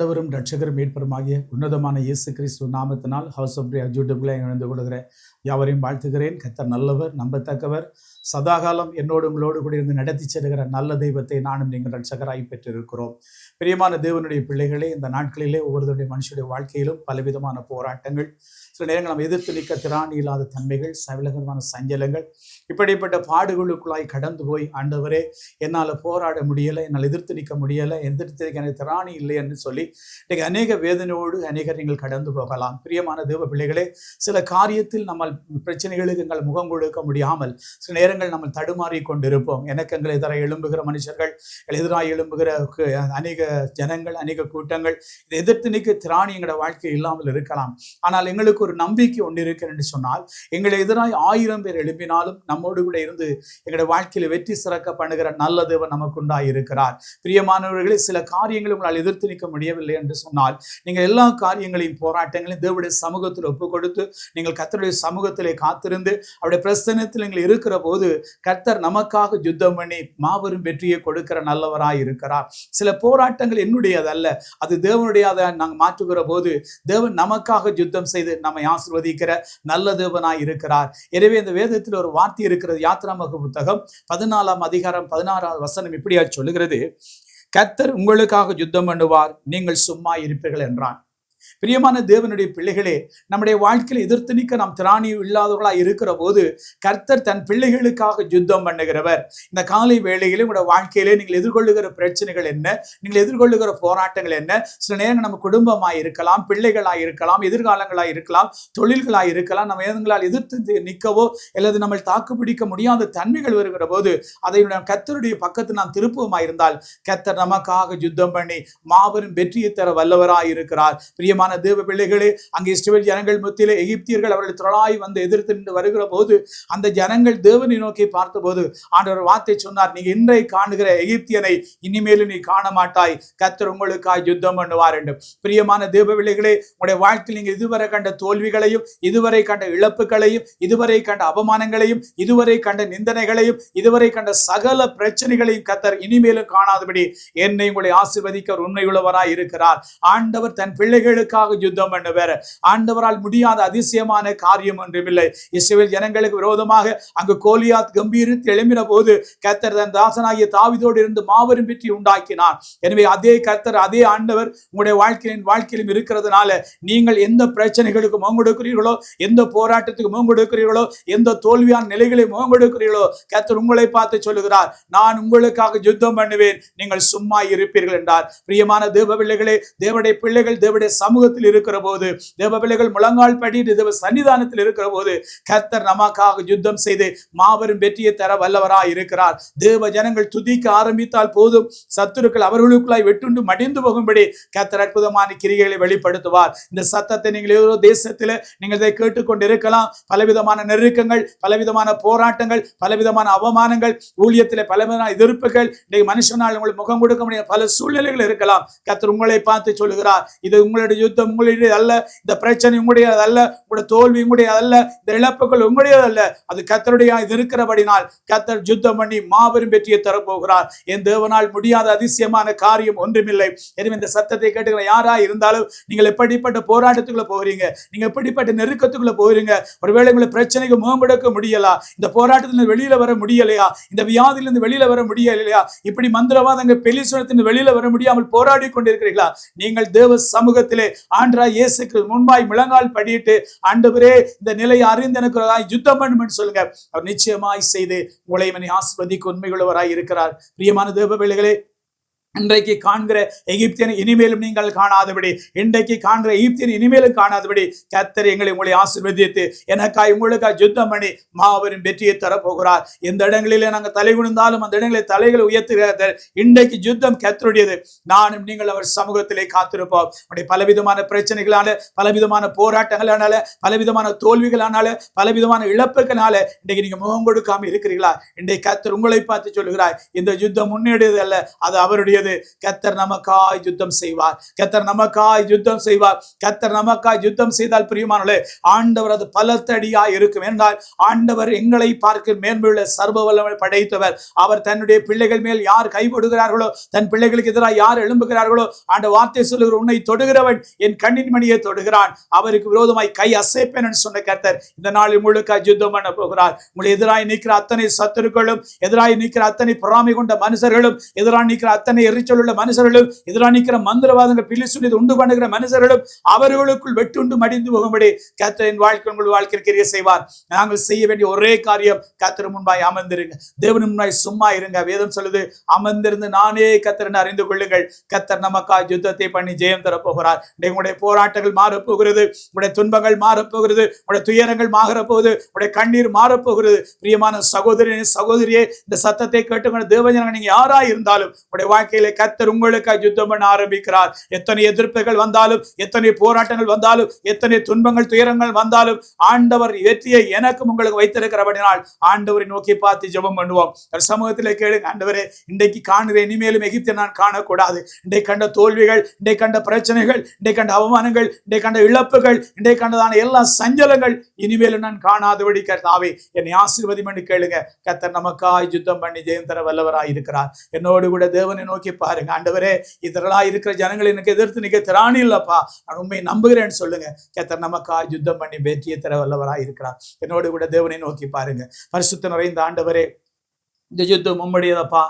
ஆண்டவரும் ரட்சகரும் மீட்பருமாகிய உன்னதமான இயேசு கிறிஸ்துவ நாமத்தினால் ஹவுஸ் ஆஃப் பிரியா இணைந்து கொள்கிற யாவரையும் வாழ்த்துகிறேன். கத்தர் நல்லவர் நம்பத்தக்கவர். சதாகாலம் என்னோடு உங்களோடு கூட இருந்து நடத்தி செல்கிற நல்ல தெய்வத்தை நானும் நீங்கள் ரட்சகராய் பெற்றிருக்கிறோம். பிரியமான தேவனுடைய பிள்ளைகளே இந்த நாட்களிலே ஒவ்வொருடைய மனுஷனுடைய வாழ்க்கையிலும் பலவிதமான போராட்டங்கள் சில நேரங்கள் நம்ம எதிர்த்து நிற்க திராணி இல்லாத தன்மைகள் சவிலகமான சஞ்சலங்கள் இப்படிப்பட்ட பாடுகளுக்குள்ளாய் கடந்து போய் ஆண்டவரே என்னால் போராட முடியலை என்னால் எதிர்த்து நிற்க முடியலை எதிர்த்து நிற்க எனக்கு திராணி இல்லை என்று சொல்லி இன்றைக்கு அநேக வேதனையோடு அநேகர் நீங்கள் கடந்து போகலாம். பிரியமான தேவ பிள்ளைகளே சில காரியத்தில் நம்ம பிரச்சனைகளுக்கு எங்கள் முகம் கொடுக்க முடியாமல் சில நேரங்கள் நம்ம தடுமாறி கொண்டிருப்போம். எனக்கு எங்களை எதிராக எழும்புகிற மனுஷர்கள் எதிராக எழும்புகிற அநேக ஜனங்கள் அநேக கூட்டங்கள் இதை எதிர்த்து நிற்க திராணி எங்களோட வாழ்க்கை இல்லாமல் இருக்கலாம். ஆனால் எங்களுக்கு ஒரு ஒரு நம்பிக்கை ஒன்று இருக்கிறது என்று சொன்னால் எங்களை எதிராய் ஆயிரம் பேர் எழுப்பினாலும் நம்மோடு கூட இருந்து எங்களுடைய வாழ்க்கையில வெற்றி சிறக்க பண்ணுகிற நல்ல தேவன் நமக்கு உண்டாய் இருக்கிறார். பிரியமானவர்களே சில காரியங்களை உங்களால் எதிர்த்து நிற்க முடியவில்லை என்று சொன்னால் நீங்கள் எல்லா காரியங்களையும் போராட்டங்களையும் தேவடைய சமூகத்தில் ஒப்பு கொடுத்து நீங்கள் கத்தருடைய சமூகத்திலே காத்திருந்து அவருடைய பிரசனத்தில் நீங்கள் இருக்கிற போது கர்த்தர் நமக்காக யுத்தம் பண்ணி மாபெரும் வெற்றியை கொடுக்கிற நல்லவராய் இருக்கிறார். சில போராட்டங்கள் என்னுடையதல்ல அது தேவனுடையதை நாங்கள் மாற்றுகிற போது தேவன் நமக்காக யுத்தம் செய்து நம்மை ஆசிர்வதிக்கிற நல்ல தேவனாய் இருக்கிறார். எனவே இந்த வேதத்தில் ஒரு வார்த்தை இருக்கிறது. யாத்திராமக புத்தகம் பதினாலாம் அதிகாரம் பதினாறாவது வசனம் இப்படியா சொல்லுகிறது. கர்த்தர் உங்களுக்காக யுத்தம் பண்ணுவார். நீங்கள் சும்மா இருப்பீர்கள் என்றான். பிரியமான தேவனுடைய பிள்ளைகளே நம்முடைய வாழ்க்கையில் எதிர்த்து நிற்க நாம் திராணி இல்லாதவர்களா இருக்கிற போது கர்த்தர் தன் பிள்ளைகளுக்காக யுத்தம் பண்ணுகிறவர். இந்த காலை வேளையிலே உங்களோட வாழ்க்கையிலே நீங்கள் எதிர்கொள்ளுகிற பிரச்சனைகள் என்ன? நீங்கள் எதிர்கொள்ளுகிற போராட்டங்கள் என்ன? சில நேரம் நம்ம குடும்பமாக இருக்கலாம் பிள்ளைகளாக இருக்கலாம் எதிர்காலங்களாக இருக்கலாம் தொழில்களாக இருக்கலாம் நம்ம எதுங்களால் எதிர்த்து நிற்கவோ அல்லது நம்ம தாக்கு பிடிக்க முடியாத தன்மைகள் வருகிற போது அதை நாம் கர்த்தருடைய பக்கத்து நாம் திருப்பமாய் இருந்தால் கர்த்தர் நமக்காக யுத்தம் பண்ணி மாபெரும் வெற்றியை தர வல்லவராக இருக்கிறார். பிரிய பிரியமான தேவ பிள்ளைகளே அங்கே இஸ்ரேல் ஜனங்கள் மத்தியிலே எகிப்தியர்கள் அவர்கள் திரளாய் வந்து எதிர்த்து நின்று வருகிற போது அந்த ஜனங்கள் தேவனை நோக்கி பார்த்தபோது ஆண்டவர் வார்த்தை சொன்னார் நீ இன்றை காணுகிற எகிப்தியனை இனிமேலும் நீ காண மாட்டாய் கத்தர் உங்களுக்காய் யுத்தம் பண்ணுவார் என்று. பிரியமான தேவ பிள்ளைகளே உங்களுடைய வாழ்க்கையில் நீங்கள் இதுவரை கண்ட தோல்விகளையும் இதுவரை கண்ட இழப்புகளையும் இதுவரை கண்ட அவமானங்களையும் இதுவரை கண்ட நிந்தனைகளையும் இதுவரை கண்ட சகல பிரச்சனைகளையும் கத்தர் இனிமேலும் காணாதபடி என்னை உங்களை ஆசிர்வதிக்க உண்மையுள்ளவராய் இருக்கிறார். ஆண்டவர் தன் பிள்ளைகள் பிள்ளைகளுக்காக யுத்தம் பண்ணுவார். ஆண்டவரால் முடியாத அதிசயமான காரியம் ஒன்றுமில்லை. இஸ்ரவேல் ஜனங்களுக்கு விரோதமாக அங்கு கோலியாத் கம்பீரித்து எழும்பின போது கர்த்தர் தன் தாசனாகிய தாவிதோடு இருந்து மாபெரும் வெற்றி உண்டாக்கினார். எனவே அதே கர்த்தர் அதே ஆண்டவர் உங்களுடைய வாழ்க்கையின் வாழ்க்கையிலும் இருக்கிறதுனால நீங்கள் எந்த பிரச்சனைகளுக்கு முகங்கொடுக்கிறீர்களோ எந்த போராட்டத்துக்கு முகங்கொடுக்கிறீர்களோ எந்த தோல்வியான நிலைகளை முகங்கொடுக்கிறீர்களோ கர்த்தர் உங்களை பார்த்து சொல்லுகிறார் நான் உங்களுக்காக யுத்தம் பண்ணுவேன். நீங்கள் சும்மா இருப்பீர்கள் என்றார். பிரியமான தேவ பிள்ளைகளே தேவடைய பிள்ளைகள் தேவடைய சமூகத்தில் இருக்கிற போது தேவ பிள்ளைகள் முழங்கால் படி தேவ சன்னிதானத்தில் இருக்கிற போது கர்த்தர் நமக்காக யுத்தம் செய்து மாபெரும் வெற்றியை தர வல்லவராய் இருக்கிறார். தேவ ஜனங்கள் துதிக்க ஆரம்பித்தால் போதும். சத்துருக்கள் அவர்களுக்குள்ளாய் வெட்டுண்டு மடிந்து போகும்படி கர்த்தர் அற்புதமான கிரிகளை வெளிப்படுத்துவார். இந்த சத்தத்தை நீங்கள் ஏதோ தேசத்தில் நீங்கள் இதை கேட்டுக்கொண்டு இருக்கலாம் பலவிதமான நெருக்கங்கள் பலவிதமான போராட்டங்கள் பலவிதமான அவமானங்கள் ஊழியத்தில் பலவிதமான எதிர்ப்புகள் இன்னைக்கு மனுஷனால் உங்களுக்கு முகம் கொடுக்க முடியாத பல சூழ்நிலைகள் இருக்கலாம். கர்த்தர் உங்களை பார்த்து சொல்லுகிறார். இது உங்களுடைய யுத்தம் உங்களுடைய அல்ல இந்த பிரச்சனை உங்களுடையது அல்ல உங்களுடைய தோல்வி உங்களுடையது அல்ல இந்த இழப்புகள் உங்களுடையது அல்ல. அது கத்தருடைய இது இருக்கிறபடினால் கத்தர் யுத்தம் பண்ணி மாபெரும் வெற்றியை தரப்போகிறார். என் தேவனால் முடியாத அதிசயமான காரியம் ஒன்றுமில்லை. எனவே இந்த சத்தத்தை கேட்டுக்கிற யாரா இருந்தாலும் நீங்கள் எப்படிப்பட்ட போராட்டத்துக்குள்ள போகிறீங்க? நீங்க எப்படிப்பட்ட நெருக்கத்துக்குள்ள போகிறீங்க? ஒருவேளை உங்களை பிரச்சனைக்கு முகம் கொடுக்க முடியலா? இந்த போராட்டத்திலிருந்து வெளியில வர முடியலையா? இந்த வியாதியிலிருந்து வெளியில வர முடியலையா? இப்படி மந்திரவாதங்கள் பெலிசுனத்தின் வெளியில வர முடியாமல் போராடி கொண்டிருக்கிறீர்களா? நீங்கள் தேவ சமூகத்திலே ஆண்டரா இயேசுக்கு முன்பாய் முழங்கால் படிட்டு ஆண்டவரே இந்த நிலையை அறிந்து எனக்கு யுத்தம் பண்ணுமென்னு சொல்லுங்க. அவர் நிச்சயமாய் செய்து உங்களை இவனை ஆஸ்வதிக்கு உண்மையுள்ளவராய் இருக்கிறார். பிரியமான தேவ பிள்ளைகளே இன்றைக்கு காண்கிற எகிப்தியன் இனிமேலும் நீங்கள் காணாதபடி இன்றைக்கு காண்கிற எகிப்தியன் இனிமேலும் காணாதபடி கத்தர் எங்களை உங்களை ஆசிர்வதித்து எனக்காய் உங்களுக்காய் யுத்தம் பண்ணி மாபெரும் வெற்றியை தரப்போகிறார். எந்த இடங்களிலே நாங்கள் தலை குனிந்தாலும் அந்த இடங்களில் தலைகளை உயர்த்துகிறார்கள் இன்றைக்கு யுத்தம் கத்தருடையது நானும் நீங்கள் அவர் சமூகத்திலே காத்திருப்போம். உடைய பலவிதமான பிரச்சனைகளால பலவிதமான போராட்டங்களானால பலவிதமான தோல்விகளானால பலவிதமான இழப்புகளால இன்றைக்கு நீங்க முகம் கொடுக்காம இருக்கிறீர்களா? இன்றைக்கு கத்தர் உங்களை பார்த்து சொல்லுகிறார். இந்த யுத்தம் முன்னேறியது அல்ல அது அவருடைய வேண்டியது கத்தர் நமக்காய் யுத்தம் செய்வார். கத்தர் நமக்காய் யுத்தம் செய்வார். கத்தர் நமக்காய் யுத்தம் செய்தால் பிரியமானே ஆண்டவர் அது பலத்தடியா இருக்கும். என்றால் ஆண்டவர் எங்களை பார்க்க மேன்மையுள்ள சர்வ வல்லமை படைத்தவர். அவர் தன்னுடைய பிள்ளைகள் மேல் யார் கைவிடுகிறார்களோ தன் பிள்ளைகளுக்கு எதிராக யார் எழும்புகிறார்களோ ஆண்ட வார்த்தை சொல்லுகிற உன்னை தொடுகிறவன் என் கண்ணின் மணியை தொடுகிறான். அவருக்கு விரோதமாய் கை அசைப்பேன் சொன்ன கர்த்தர் இந்த நாளில் முழுக்க யுத்தம் பண்ண போகிறார். உங்களை எதிராய் நிற்கிற அத்தனை சத்துருக்களும் எதிராய் நிற்கிற அத்தனை பொறாமை கொண்ட மனுஷர்களும் எதிராக நிற்கிற அத்தனை எரிச்சல் உள்ள மனுஷர்களும் எதிரானிக்கிற மந்திரவாதங்கள் பிள்ளை சொல்லி உண்டு பண்ணுகிற மனுஷர்களும் அவர்களுக்குள் வெட்டுண்டு மடிந்து போகும்படி கத்தரின் வாழ்க்கை உங்கள் வாழ்க்கை கிரிய செய்வார். நாங்கள் செய்ய வேண்டிய ஒரே காரியம் கர்த்தர் முன்பாய் அமர்ந்திருங்க. தேவன் முன்பாய் சும்மா இருங்க. வேதம் சொல்லுது அமர்ந்திருந்து நானே கத்தரன் அறிந்து கொள்ளுங்கள். கத்தர் நமக்காக யுத்தத்தை பண்ணி ஜெயம் தரப்போகிறார் உங்களுடைய போராட்டங்கள் மாறப்போகிறது உங்களுடைய துன்பங்கள் மாறப்போகிறது உங்களுடைய துயரங்கள் மாறப்போகுது உங்களுடைய கண்ணீர் மாறப்போகிறது பிரியமான சகோதரனே சகோதரியே இந்த சத்தத்தை கேட்டுக்கொண்ட தேவஜனங்க நீங்க யாரா இருந்தாலும் உங்களுடைய வாழ்க்கையில் கர்த்தர் உங்களுக்காக யுத்தம் பண்ண ஆரம்பிக்கிறார். எத்தனை எதிர்ப்புகள் வந்தாலும் எத்தனை போராட்டங்கள் வந்தாலும் எத்தனை துன்பங்கள் துயரங்கள் வந்தாலும் ஆண்டவர் வெற்றியை எனக்கும் உங்களுக்கு வைத்திருக்கிறபடினால் ஆண்டவரை நோக்கி பார்த்து ஜெபம் பண்ணுவோம். சமூகத்தில் கேளுங்க ஆண்டவரே இன்றைக்கு காணுகிற இனிமேலும் எகிப்தை நான் காணக்கூடாது. இன்றைக்கு கண்ட தோல்விகள் இன்றைக்கு கண்ட பிரச்சனைகள் இன்றைக்கு கண்ட அவமானங்கள் இன்றைக்கு கண்ட இழப்புகள் இன்றைக்கு கண்டதான எல்லா சஞ்சலங்கள் இனிமேலும் நான் காணாதபடி கர்த்தாவே என்னை ஆசீர்வதி பண்ணி கேளுங்க. கத்தர் நமக்காய் யுத்தம் பண்ணி ஜெயம் தர வல்லவராய் இருக்கிறார் என்னோடு கூட தேவனை நோக்கி பாருங்க. ஆண்டவரே இதெல்லாம் இருக்கிற ஜனங்கள் எனக்கு எதிர்த்து நிற்க திராணி இல்லப்பா. நான் உண்மையை நம்புகிறேன்னு சொல்லுங்க. கர்த்தர் நமக்கா யுத்தம் பண்ணி வெற்றியை தர வல்லவராக இருக்கிறார் என்னோடு கூட தேவனை நோக்கி பாருங்க. பரிசுத்த நிறைந்த ஆண்டவரே இந்த யுத்தம் உம்முடையதப்பா.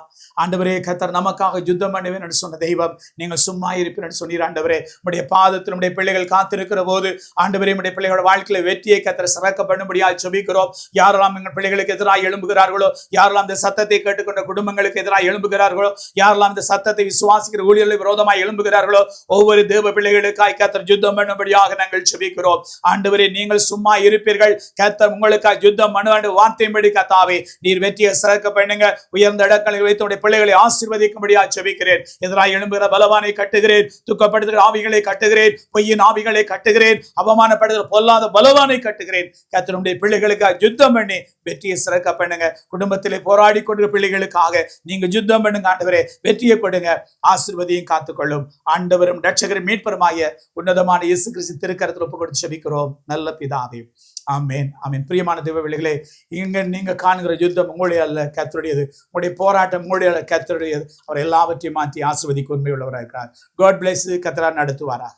ஆண்டவரே கத்தர் நமக்காக யுத்தம் பண்ணுவேன் சொன்ன தெய்வம் நீங்கள் சும்மா இருப்பீர் என்று சொன்னீர் ஆண்டவரே. உடைய பாதத்தில் உடைய பிள்ளைகள் காத்திருக்கிற போது ஆண்டவரே உடைய பிள்ளைகளோட வாழ்க்கையில வெற்றியை கத்தர் சிறக்க பண்ணும்படியாக சொபிக்கிறோம் யாரெல்லாம் எங்கள் பிள்ளைகளுக்கு எதிராக எழும்புகிறார்களோ யாரெல்லாம் இந்த சத்தத்தை கேட்டுக்கொண்ட குடும்பங்களுக்கு எதிராக எழும்புகிறார்களோ யாரெல்லாம் இந்த சத்தத்தை விசுவாசிக்கிற ஊழியர்கள் விரோதமாக எழும்புகிறார்களோ ஒவ்வொரு தேவ பிள்ளைகளுக்காய் கத்தர் யுத்தம் பண்ணும்படியாக நாங்கள் சொபிக்கிறோம் ஆண்டவரே நீங்கள் சும்மா இருப்பீர்கள். கத்தர் உங்களுக்காக யுத்தம் பண்ணுவாண்டு வார்த்தையின்படி கத்தாவே நீர் வெற்றியை சிறக்க பண்ணுங்க. உயர்ந்த இடங்களில் வைத்து உடைய பிள்ளைகளை ஆசீர்வதிக்கும்படியா செபிக்கிறேன் எதிராக எழும்புகிற பலவானை கட்டுகிறேன். துக்கப்படுத்துகிற ஆவிகளை கட்டுகிறேன். பொய்யின் ஆவிகளை கட்டுகிறேன். அவமானப்படுகிற பொல்லாத பலவானை கட்டுகிறேன். கத்தனுடைய பிள்ளைகளுக்காக யுத்தம் பண்ணி வெற்றியை சிறக்க பண்ணுங்க. குடும்பத்திலே போராடி கொண்டு பிள்ளைகளுக்காக நீங்க யுத்தம் பண்ணுங்க ஆண்டவரே. வெற்றியை கொடுங்க. ஆசீர்வதியும் காத்துக்கொள்ளும். ஆண்டவரும் ரட்சகரும் மீட்பருமாய உன்னதமான இயேசு கிறிஸ்து திருக்கரத்தில் ஒப்பு கொடுத்து செபிக்கிறோம் நல்ல பிதாவே. ஆமேன். ஆமேன். பிரியமான தேவ பிள்ளைகளே இங்க நீங்க காணுகிற யுத்தம் உங்களுடைய அல்ல. கத்திர கத்தருடையது உங்களுடைய போராட்டம் உங்களுடைய கத்தருடையது அவர் எல்லாவற்றையும் மாற்றி ஆசிர்வதிக்கு உண்மை உள்ளவராக இருக்கிறார் காட் பிளஸ் கத்தரா நடத்துவாராக.